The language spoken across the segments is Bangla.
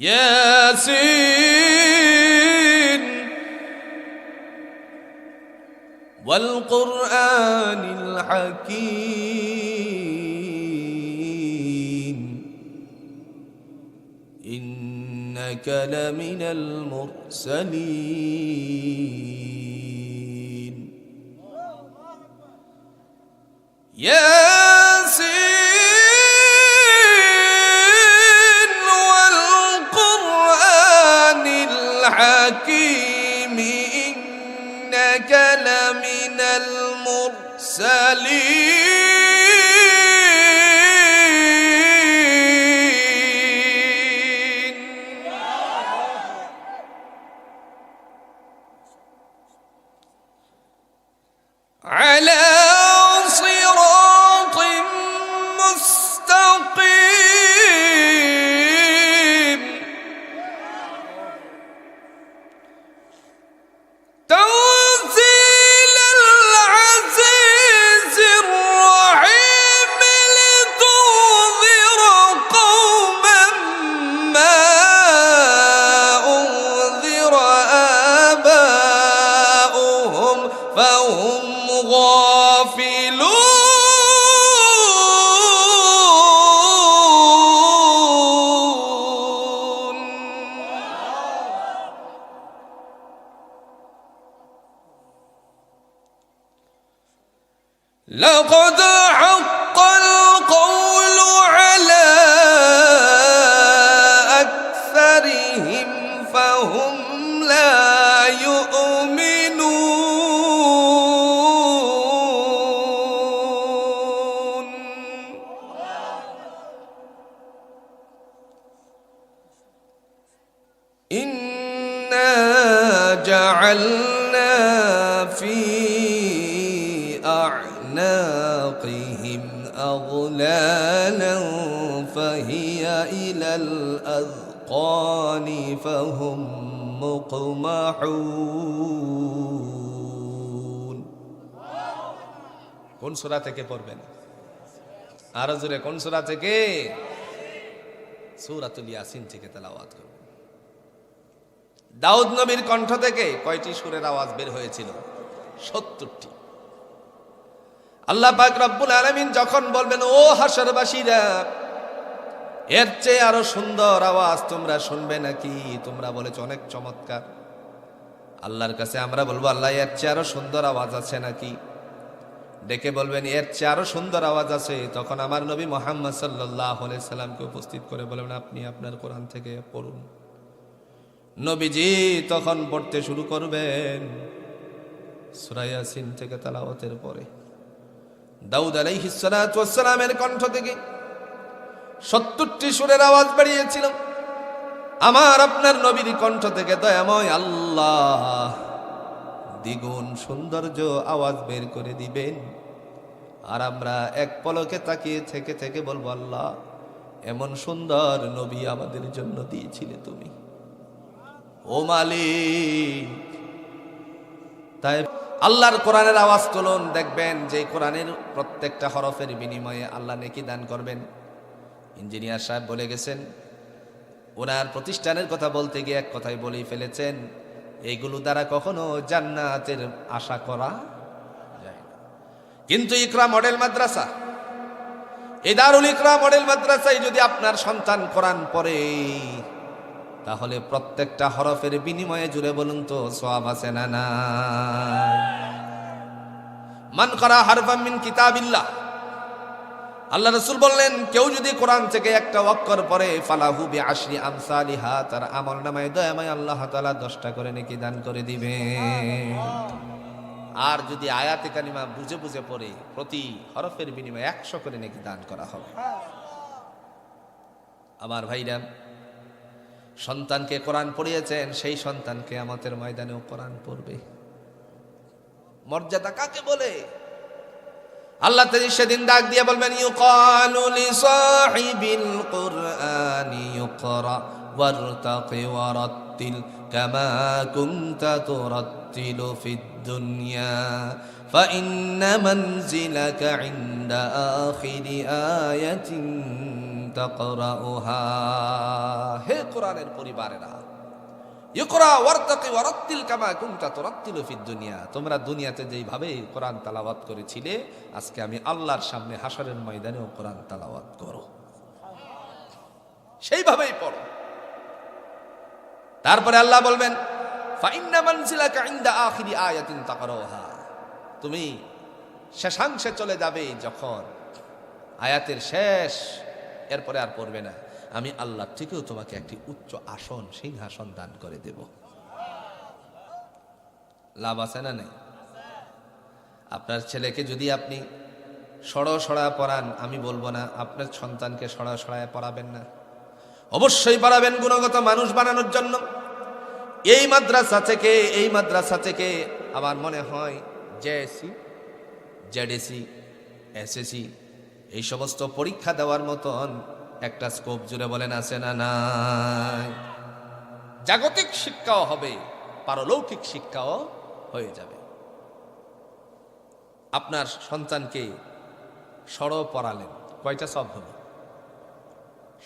ياسين. والقرآن الحكيم. إنك لمن المرسلين. ياسين. المرسلين فهم لا يؤمنون. إنا جعلنا في أعناقهم أغلالا فهي إلى الأذقان. فهم مقمحون কোন সূরা থেকে পড়বেন আরো জোরে কোন সূরা থেকে সূরাতুল ইয়াসিন থেকে তেলাওয়াত করবেন দাউদ নবীর কণ্ঠ থেকে কয়টি সুরের আওয়াজ বের হয়েছিল সত্তরটি আল্লাহ পাক রব্বুল আলামিন যখন বলবেন ও হাসরবাসীরা এর চেয়ে আরও সুন্দর আওয়াজ তোমরা শুনবে নাকি? তোমরা বলেছ, অনেক চমৎকার। আল্লাহর কাছে আমরা বলব, আল্লাহ, এর চেয়ে আরও সুন্দর আওয়াজ আছে নাকি? ডেকে বলবেন, এর চেয়ে আরও সুন্দর আওয়াজ আছে। তখন আমার নবী মোহাম্মদ সাল্লাহ সাল্লামকে উপস্থিত করে বলবেন, আপনি আপনার কোরআন থেকে পড়ুন। নবীজি তখন পড়তে শুরু করবেন সুরাইয়াসিন থেকে তালাওয়াতের পরে। দাউদ আলাইহিসসালামের কণ্ঠ থেকে সত্তরটি সুরের আওয়াজ বেরিয়েছিল আমার আপনার নবীর কণ্ঠ থেকে দয়াময় আল্লাহ। দ্বিগুণ সৌন্দর্য আওয়াজ বের করে দিবেন। আর আমরা এক পলকে তাকিয়ে থেকে থেকে বলব, আল্লাহ, এমন সুন্দর নবী আমাদের জন্য দিয়েছিলে তুমি। ও মালিক। তাই আল্লাহর কোরআনের আওয়াজ তুলুন, দেখবেন যে কোরআনের প্রত্যেকটা হরফের বিনিময়ে আল্লাহ নেকি দান করবেন। ইঞ্জিনিয়ার সাহেব বলে গেছেন, ওনার প্রতিষ্ঠানের কথা বলতে গিয়ে এক কথাই বলেই ফেলেছেন এইগুলো দ্বারা কখনো জান্নাতের আশা করা যায় না। কিন্তু ইকরা মডেল মাদ্রাসা, এই দারুল ইকরা মডেল মাদ্রাসায় যদি আপনার সন্তান কোরআন পড়ে, তাহলে প্রত্যেকটা হরফের বিনিময়ে জুড়ে বলুন তো, সওয়াব আছে না না মান করা হারফাম মিন কিতাবিল্লাহ আল্লাহ রসুল বললেন, কেউ যদি কোরআন থেকে একটা অক্ষর পরে ফালাহু বি আশরি আমসালিহা, তার আমল নামায় দয়াময় আল্লাহ তালা দশটা করে নাকি দান করে দিবে। আর যদি আয়াতে কালিমা বুঝে বুঝে পড়ে, প্রতি হরফের বিনিময়ে একশো করে নাকি দান করা হবে। আমার ভাইরা, সন্তানকে কোরআন পড়িয়েছেন, সেই সন্তানকে আমাদের ময়দানেও কোরআন পড়বে। মর্যাদা কাকে বলে? আল্লাহ তাজি সেদিন ডাক দিয়ে বলবেন ইউকালু লিসাহিবিল কুরআনি ইউকরা ওয়ারতাকি ওয়ারাত্তিল কামা কুনতা তুরাত্তিলু ফিদ দুনিয়া فإن منزلك عند آخر آية تقرأها হে কোরআনের পরিবারেরা ইকরা ওয়ারতাকি ওয়ারাত্তিল কামা কুনতা তুরাত্তিলু ফিদ দুনিয়া। তোমরা দুনিয়াতে যেইভাবে কোরআন তালাওয়াত করেছিলে, আজকে আমি আল্লাহর সামনে হাসরের ময়দানেও কোরআন তালাওয়াত করো। সেইভাবেই পড়ো। তারপরে আল্লাহ বলবেন, ফাইন্না মানজিলাকা ইনদা আখিরি আয়াতিন তাকরাউহা। তুমি শেষাংশে চলে যাবে যখন আয়াতের শেষ, এরপরে আর পড়বে না। আমি আল্লাহ থেকেও তোমাকে একটি উচ্চ আসন, সিংহাসন দান করে দেব। লাভ আছে না নেই? আপনার ছেলেকে যদি আপনি সড় সড়া পড়ান, আমি বলব না, আপনার সন্তানকে সড়া সড়ায় পড়াবেন না। অবশ্যই পড়াবেন গুণগত মানুষ বানানোর জন্য। এই মাদ্রাসা থেকে, এই মাদ্রাসা থেকে আমার মনে হয় জেএসি জেডএসি এসএসি এই সমস্ত পরীক্ষা দেওয়ার মতন একটা স্কোপ জুড়ে বলেন, আছে না নাই? জাগতিক শিক্ষাও হবে, পারলৌকিক শিক্ষাও হয়ে যাবে। আপনার সন্তানকে সড় পড়ালেন কয়টা সব হলো?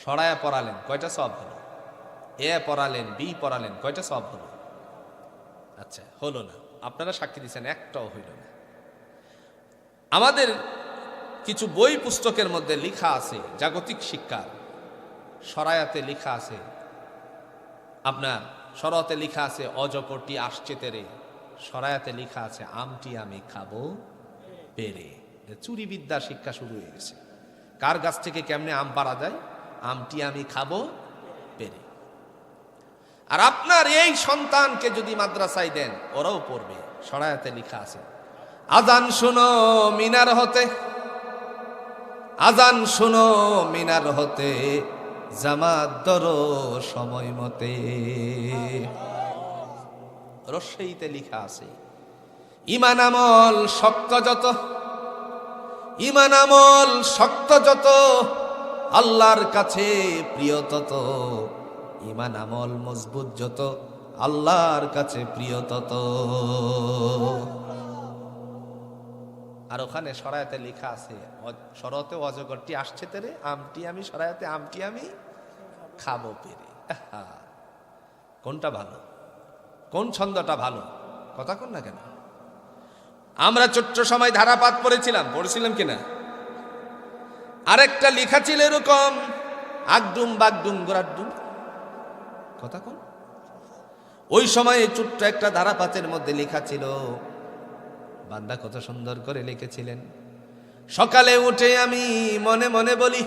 সরায়া পড়ালেন কয়টা সব হলো? এ পড়ালেন বি পড়ালেন কয়টা সব হলো? আচ্ছা হলো না। আপনারা সাক্ষী দিচ্ছেন একটাও হইল না। আমাদের কিছু বই পুস্তকের মধ্যে লেখা আছে, জাগতিক শিক্ষার। সরায়াতে লেখা আছে, আপনার সরতে লেখা আছে, অজপটি আসছে তেরে। সরায়াতে লেখা আছে, আমটি আমি খাব পেরে। চুরি বিদ্যা শিক্ষা শুরু হয়ে গেছে। কার গাছ থেকে কেমনে আম পাড়া যায় আমটি আমি খাব পেরে। আর আপনার এই সন্তানকে যদি মাদ্রাসায় দেন, ওরাও পড়বে। সরায়াতে লেখা আছে, আজান শুনো মিনার হতে। আজান শুনো মিনার হতে, জামাত ধরো সময় মতে। রস্যইতে লেখা আছে, ইমান আমল শক্ত যত, ইমান আমল শক্ত যত, আল্লাহর কাছে প্রিয় তত। ইমান আমল মজবুত যত, আল্লাহর কাছে প্রিয় তত। আর ওখানে সরায়াতে লেখা আছে সরতে অজগরটি আসছে তেরে, আমটি আমি সরায়াতে আমটি আমি খাব পেরে। কোনটা ভালো? কোন ছন্দটা ভালো? কথা কোন না কেন? আমরা ছোট্ট সময় ধারাপাত পড়েছিলাম পড়েছিলাম কিনা? আরেকটা লেখা ছিল এরকম, আগডুম বাগডুম গোড়াডুম কথা কোন? ওই সময়ে ছোট্ট একটা ধারাপাতের মধ্যে লেখা ছিল বান্দা কত সুন্দর করে লিখেছিলেন। সকালে উঠে আমি মনে মনে বলি,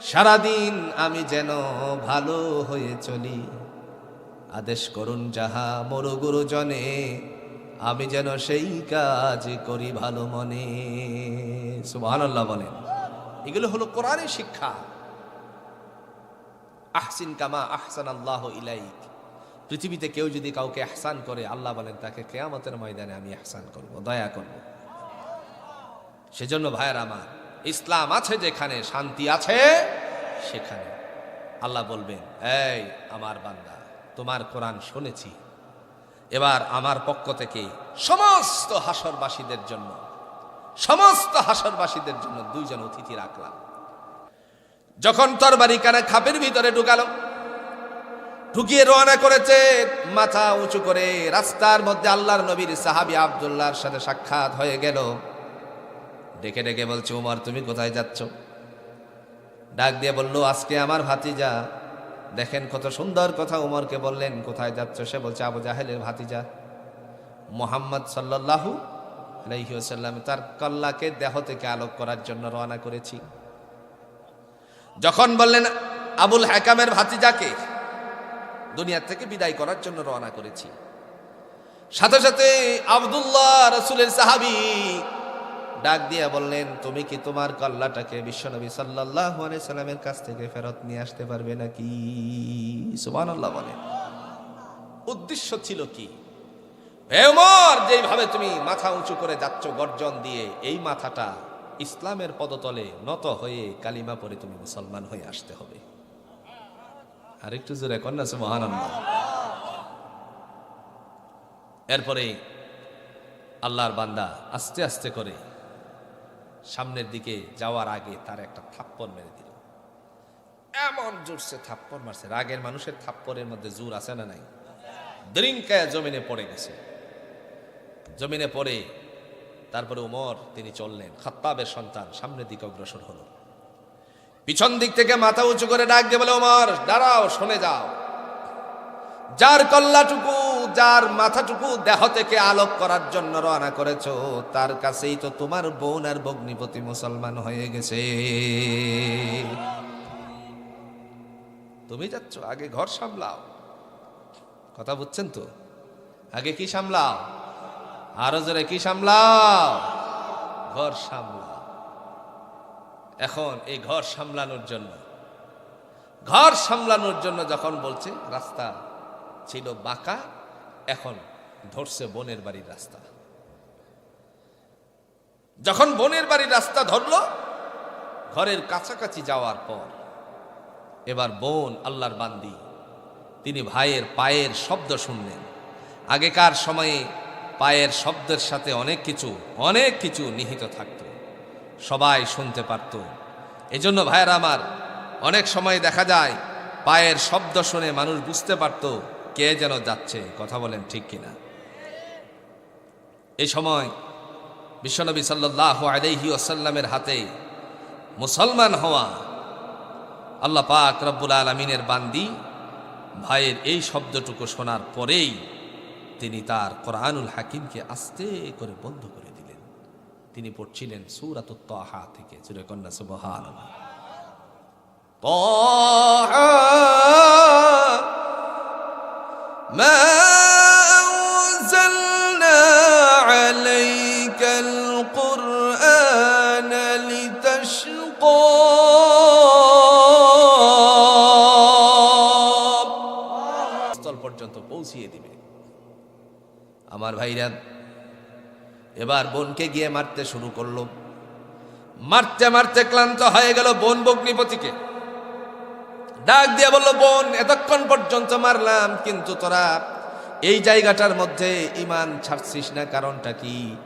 সারাদিন আমি যেন ভালো হয়ে চলি। আদেশ করুন যাহা মরু গুরুজনে, আমি যেন সেই কাজ করি ভালো মনে। সুবহানাল্লাহ বলেন। এগুলো হলো কোরআনের শিক্ষা। আহসিন কামা আহসান আল্লাহ ইলাইক। পৃথিবীতে কেউ যদি কাউকে আহসান করে, আল্লাহ বলেন, তাকে কেয়ামতের ময়দানে আমি আহসান করব, দয়া করব। সেজন্য ভাইয়ের আমার, ইসলাম আছে যেখানে, শান্তি আছে সেখানে। আল্লাহ বলবেন, এই আমার বান্দা, তোমার কোরআন শুনেছি। এবার আমার পক্ষ থেকে সমস্ত হাসরবাসীদের জন্য, সমস্ত হাসরবাসীদের জন্য দুইজন অতিথি রাখলাম। যখন তরবারি কানে খাপের ভিতরে ঢুকালো ঢুকিয়ে রওনা করেছে। মাথা উঁচু করে রাস্তার মধ্যে আল্লাহর নবীর সাহাবি আবদুল্লাহর সাথে সাক্ষাৎ হয়ে গেল। ডেকে ডেকে বলছে, উমর, তুমি কোথায় যাচ্ছ? ডাক দিয়ে বলল, আজকে আমার ভাতিজা। দেখেন কত সুন্দর কথা উমরকে বললেন, কোথায় যাচ্ছ? সে বলছে, আবু জাহেলের ভাতিজা। মোহাম্মদ সাল্লাল্লাহু আলাইহি ওয়াসাল্লাম তার কল্লাকে দেহ থেকে আলোক করার জন্য রওনা করেছি। যখন বললেন, আবুল হাকামের ভাতিজাকে দুনিয়া থেকে বিদায় করার জন্য রওনা করেছি। সাথে সাথে আবদুল্লাহ রসুলের সাহাবি ডাক দিয়া বললেন, তুমি কি তোমার কল্লাটাকে বিশ্বনবী সাল্লাহ সাল্লামের কাছ থেকে ফেরত নিয়ে আসতে পারবে নাকি? বলেন উদ্দেশ্য ছিল কি? যেইভাবে তুমি মাথা উঁচু করে যাচ্ছ গর্জন দিয়ে, এই মাথাটা ইসলামের পদতলে নত হয়ে কালিমা পরে তুমি মুসলমান হয়ে আসতে হবে। আরেকটু জোরে কন্যা সুবহানাল্লাহ। এরপরে আল্লাহর বান্দা আস্তে আস্তে করে সামনের দিকে যাওয়ার আগে তার একটা থাপ্পড় মেরে দিল। এমন জোরসে থাপ্পড় মারছে। রাগের মানুষের থাপ্পড়ের মধ্যে জোর আছে না নাই? দ্রিঙ্কায় জমিনে পড়ে গেছে। জমিনে পড়ে তারপরে উমর, তিনি চললেন। খাত্তাবের সন্তান সামনের দিকে অগ্রসর হলো। পিছন দিক থেকে মাথা উঁচু করে ডাক দিয়ে বলে, ওমর, দাঁড়াও, শুনে যাও। যার কল্লাটুকু, যার মাথাটুকু দেহ থেকে আলোক করার জন্য রওনা করেছ, তার কাছেই তো তোমার বোন আর ভগ্নিপতি মুসলমান হয়ে গেছে। তুমি যাচ্ছ, আগে ঘর সামলাও। কথা বুঝছেন তো? আগে কি সামলাও? আরও জোরে কি সামলাও? ঘর সামলাও। এখন এই ঘর সামলানোর জন্য। ঘর সামলানোর জন্য যখন বলছে, রাস্তা ছিল বাঁকা, এখন ধরছে বোনের বাড়ির রাস্তা। যখন বোনের বাড়ির রাস্তা ধরলো, ঘরের কাছাকাছি যাওয়ার পর, এবার বোন আল্লাহর বান্দি, তিনি ভাইয়ের পায়ের শব্দ শুনলেন। আগেকার সময়ে পায়ের শব্দের সাথে অনেক কিছু অনেক কিছু নিহিত থাকতো। সবাই শুনতে পারত। এজন্য ভাইয়ের আমার, অনেক সময় দেখা যায়, পায়ের শব্দ শুনে মানুষ বুঝতে পারত কে যেন যাচ্ছে, কথা বলেন ঠিক কিনা। এই সময় বিশ্বনবী সাল্লাহ আলাইহি আসাল্লামের হাতে মুসলমান হওয়া আল্লাহ পাক রব্বুল আলমিনের বান্দি ভাইয়ের এই শব্দটুকু শোনার পরেই তিনি তার কোরআনুল হাকিমকে আস্তে করে বন্ধ করে তিনি পড়ছিলেন সুরাত তাহা থেকে সুরে কন্যা সুবহান ما أنزلنا عليك القرآن لتشقى স্থল পর্যন্ত পৌঁছিয়ে দিবে আমার ভাইরা এবার বোনকে গিয়ে মারতে শুরু করল। মারতে মারতে ক্লান্ত হয়ে গেল বোন বগ্নিপতিকে। ডাক দিয়ে বলল, বোন, এতক্ষণ পর্যন্ত মারলাম, কিন্তু তোরা এই জায়গাটার মধ্যে ইমান ছাড়ছিস না, কারণটা কি?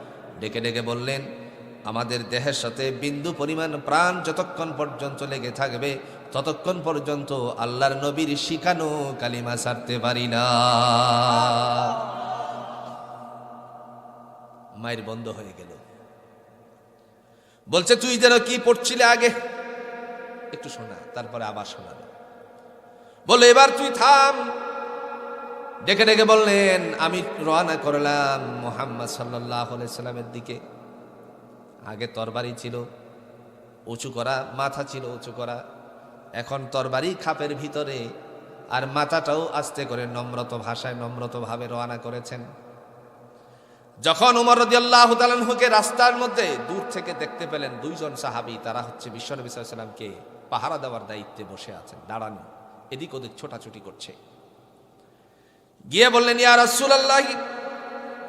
ডেকে ডেকে বললেন, আমাদের দেহের সাথে বিন্দু পরিমাণ প্রাণ যতক্ষণ পর্যন্ত লেগে থাকবে, ততক্ষণ পর্যন্ত আল্লাহর নবীর শিখানো কালিমা ছাড়তে পারি না। বন্ধ হয়ে গেল। বলছে, তুই যেন কি পড়ছিলে আগে? একটু শোনা, তারপরে আবার শোনাবে বলে এবার তুই থাম। ডেকে ডেকে বললেন, আমি রওনা করলাম মোহাম্মদ সাল্লামের দিকে। আগে তরবারি ছিল, উঁচু করা, মাথা ছিল উঁচু করা। এখন তরবারি খাপের ভিতরে, আর মাথাটাও আস্তে করে নম্রত ভাষায় নম্রত ভাবে রওনা করেছেন। যখন উমর রদিয়াল্লাহ তালানহুকে রাস্তার মধ্যে দূর থেকে দেখতে পেলেন, দুইজন সাহাবী, তারা হচ্ছে বিশ্বনবী সাল্লামকে পাহারা দেওয়ার দায়িত্বে বসে আছেন, দাঁড়ানো, এদিক ওদিক ছোটাছুটি করছে। গিয়ে বললেন, ইয়া রাসূলুল্লাহ,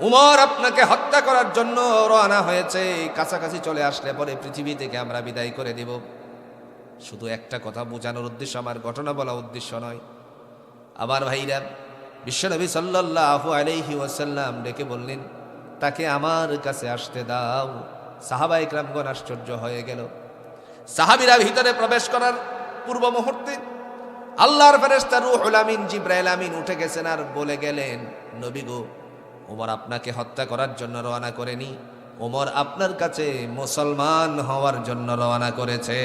উমর আপনাকে হত্যা করার জন্য রওনা হয়েছে, কাছাকাছি চলে আসলে পরে পৃথিবী থেকে আমরা বিদায় করে দেব। শুধু একটা কথা বোঝানোর উদ্দেশ্য, আমার ঘটনা বলা উদ্দেশ্য নয়। আবার ভাইরা, বিশ্বনবী সাল্লাল্লাহু আলাইহি ওয়াসাল্লাম ডেকে বললেন তাকে আমার কাছে আসতে দাও। সাহাবা ইকরামগণ আশ্চর্য হয়ে গেল। সাহাবীরা ভিতরে প্রবেশ করার পূর্ব মুহূর্তে আল্লাহর ফেরেশতা রূহুল আমিন, জিব্রাইল আমিন উঠে গেছেন আর বলে গেলেন, নবী গো, ওমর আপনাকে হত্যা করার জন্য রওনা করেনি। ওমর আপনার কাছে মুসলমান হওয়ার জন্য রওনা করেছে।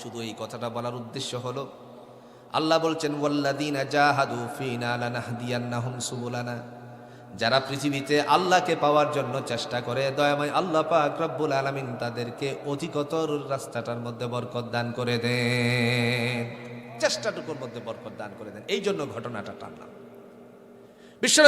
শুধু এই কথাটা বলার উদ্দেশ্য হলো আল্লাহ বলছেন ওয়াল্লাদিনা যারা পৃথিবীতে আল্লাহকে পাওয়ার জন্য চেষ্টা করে, দয়াময় আল্লাহ পাক রব্বুল আলমিন তাদেরকে অধিকতর রাস্তাটার মধ্যে বরকত দান করে দেন। চেষ্টাটুকুর মধ্যে বরকত দান করে দেন। এই জন্য ঘটনাটা টানলাম। বিশ্ব